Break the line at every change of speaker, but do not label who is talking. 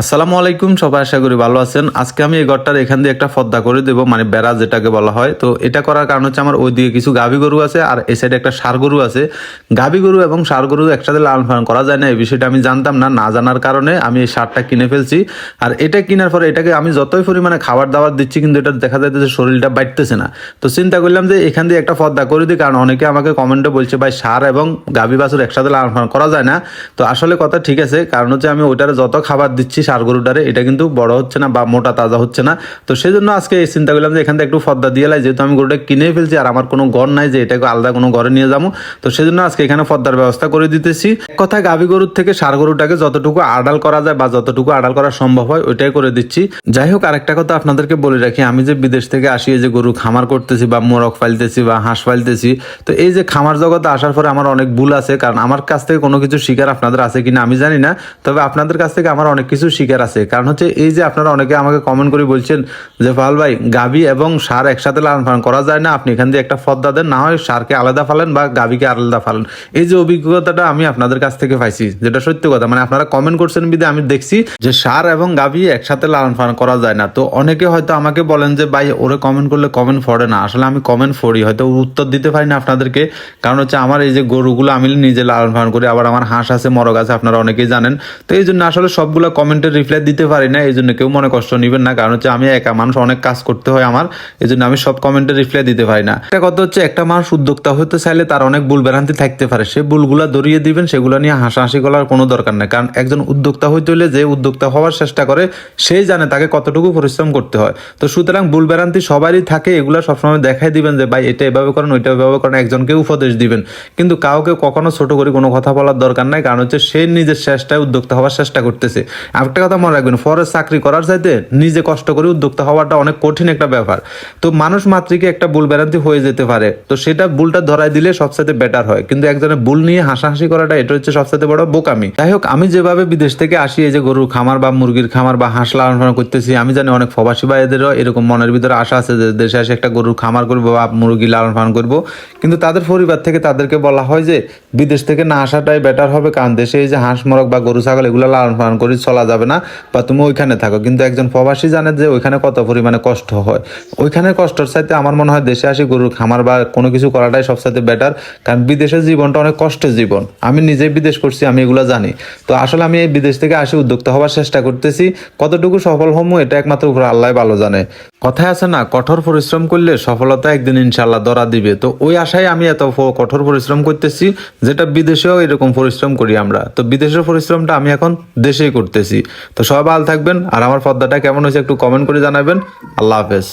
আসসালামু আলাইকুম, সবাই আশা করি ভালো আছেন। আজকে আমি এই ঘরটার এখান দিয়ে একটা ফদ্দা করে দেবো মানে বেড়া যেটাকে বলা হয়। তো এটা করার কারণ হচ্ছে আমার ওইদিকে কিছু গাভী গরু আছে, আর এই সাইডে একটা সার গরু আছে। গাভী গরু এবং সার গরু একসাথে লালন পালন করা যায় না, এই বিষয়টা আমি জানতাম না না জানার কারণে আমি এই সারটা কিনে ফেলছি। আর এটা কেনার পরে এটাকে আমি যতই পরিমাণে খাবার দাবার দিচ্ছি, কিন্তু এটা দেখা যাচ্ছে শরীরটা বাড়তেছে না। তো চিন্তা করলাম যে এখান দিয়ে একটা পদ্মা করে দিই, কারণ অনেকে আমাকে কমেন্টে বলছে, ভাই সার এবং গাভী বাছুর একসাথে লালন পালন করা যায় না। তো আসলে কথা ঠিক আছে, কারণ হচ্ছে আমি ওইটারে যত খাবার দিচ্ছি সার গরুটারে এটা কিন্তু বড় হচ্ছে না বা মোটা তাজা হচ্ছে না। তো সেই জন্য আজকে এই চিন্তা করলাম যে এখান থেকে একটু ফদ্দা দিয়ে লাই, যেহেতু আমি গরুটা কিনে ফেলছি আর আমার কোনো ঘর নাই যে এটাকে আলাদা কোনো ঘরে নিয়ে যাব। তো সেই জন্য আজকে এখানে ফদ্দার ব্যবস্থা করে দিতেছি। কথা গাভী গরুর থেকে সার গরুটাকে যতটুকু আড়াল করা যায় বা যতটুকু আড়াল করা সম্ভব হয়, ওইটাই করে দিচ্ছি। যাই হোক, আরেকটা কথা আপনাদেরকে বলে রাখি, আমি যে বিদেশ থেকে আসি যে গরু খামার করতেছি বা মোরগ ফাইলতেছি বা হাঁস ফাইলতেছি তো এই যে খামার জগতে আসার পরে আমার অনেক ভুল আছে, কারণ আমার কাছ থেকে কোনো কিছু শিকার আপনাদের আছে কিনা আমি জানি না, তবে আপনাদের কাছ থেকে আমার অনেক কিছু শিকার আছে। কারণ হচ্ছে এই যে আপনারা অনেকে আমাকে কমেন্ট করে বলছেন যে ফাল ভাই, গাভী এবং সার একসাথে লালন পালন করা যায় না। আপনি এখান দিয়ে একটা ফদ্দা দেন, না হয় সারকে আলাদা ফালেন বা গাভীকে আলাদা ফালেন। এই যে অভিজ্ঞতাটা আমি আপনাদের কাছ থেকে পাইছি, যেটা সত্য কথা। মানে আপনারা কমেন্ট করছেন বিদে আমি দেখছি যে, সার এবং গাভী একসাথে লালন পালন করা যায় না। তো অনেকে হয়তো আমাকে বলেন যে, ভাই, ওরে কমেন্ট করলে কমেন্ট ফড়ে না। আসলে আমি কমেন্ট ফড়ি হয়তো উত্তর দিতে পারি না আপনাদেরকে। কারণ হচ্ছে আমার এই যে গরুগুলো আমি নিজে লালন পালন করি, আবার আমার হাঁস আছে, মরগ আছে, আপনারা অনেকেই জানেন। তো এই জন্য আসলে সবগুলো কমেন্টের রিপ্লাই দিতে পারি না এই জন্য কেউ মনে কষ্ট নেবেন না। কারণ হচ্ছে আমি একা, মানুষ অনেক কাজ করতে হয় আমার এই জন্য আমি সব কমেন্টের রিপ্লাই দিতে পারি না। একটা কথা হচ্ছে, একটা মানুষ উদ্যোক্তা হতে চাইলে তার অনেক ভুল ভ্রান্তি থাকতে পারে। সে ভুলগুলা ধরিয়ে দিবেন, সেগুলো নিয়ে হাসাহাসি করার কোনো দরকার নেই। কারণ একজন উদ্যোক্তা হইতে হলে যে উদ্যোক্তা হওয়ার চেষ্টা করে, সেই জানে তাকে কতটুকু পরিশ্রম করতে হয়। তো সুতরাং ভুল ভ্রান্তি সবারই থাকে, এগুলো সবসময় দেখাই দিবেন যে, ভাই, এটা এভাবে করেন, ওইটা এভাবে করেন, একজনকে উপদেশ দিবেন। কিন্তু কাউকে কখনো ছোট করে কোনো কথা বলার দরকার নাই। কারণ হচ্ছে সে নিজের চেষ্টায় উদ্যোক্তা হওয়ার চেষ্টা করতেছে। আরেকটা কথা মনে রাখবেন ফরেস্ট চাকরি করার চাইতে নিজে কষ্ট করে উদ্যোক্তা হওয়াটা অনেক কঠিন একটা ব্যাপার। তো মানুষ মাতৃকে একটা ভুল ভ্রান্তি হয়ে যেতে পারে, তো সেটা ভুলটা ধরাই দিলে সবসাথে বেটার হয়। কিন্তু একজনের ভুল নিয়ে হাসাহাসি করাটা, এটা হচ্ছে সবসাথে বড় বোকামি। যাই হোক, আমি যেভাবে বিদেশ থেকে আসি, এই যে গরুর খামার বা মুরগির খামার বা হাঁস লালন পালন করতেছি, আমি জানি অনেক প্রবাসী এদেরও এরকম মনের ভিতরে আশা আছে যে দেশে এসে একটা গরুর খামার করব বা মুরগি লালন পালন করব। কিন্তু তাদের পরিবার থেকে তাদেরকে বলা হয় যে বিদেশ থেকে না আসাটাই বেটার হবে, কারণ দেশে এই যে হাঁস, মোরগ বা গরু, ছাগল, এগুলো লালন পালন করে চলা যাবে না, বা তুমি ওইখানে থাকো। কিন্তু একজন প্রবাসী জানে যে ওইখানে কত পরিমাণে কষ্ট হয়। ওইখানে কষ্টর চাইতে আমার মনে হয় দেশে আসি গরুর খামার বা কোনো কিছু করাটাই সবসাথে বেটার কারণ বিদেশের জীবনটা অনেক কষ্টের জীবন। আমি নিজেই বিদেশ করছি, আমি এগুলো জানি। তো আসলে আমি এই বিদেশ থেকে আসি, উদ্যোক্তা হওয়ার চেষ্টা করতেছি। কতটুকু সফল হমু, এটা একমাত্র উপর আল্লাহ ভালো জানে। কথায় আছে না, কঠোর পরিশ্রম করলে সফলতা একদিন ইনশাল্লাহ দরা দিবে। তো ওই আশায় আমি এত কঠোর পরিশ্রম করতেছি যেটা বিদেশেও এরকম পরিশ্রম করি আমরা। তো বিদেশের পরিশ্রমটা আমি এখন দেশেই করতেছি। তো সবাই ভালো থাকবেন, আর আমার পর্দাটা কেমন হয়েছে একটু কমেন্ট করে জানাবেন। আল্লাহ হাফেজ।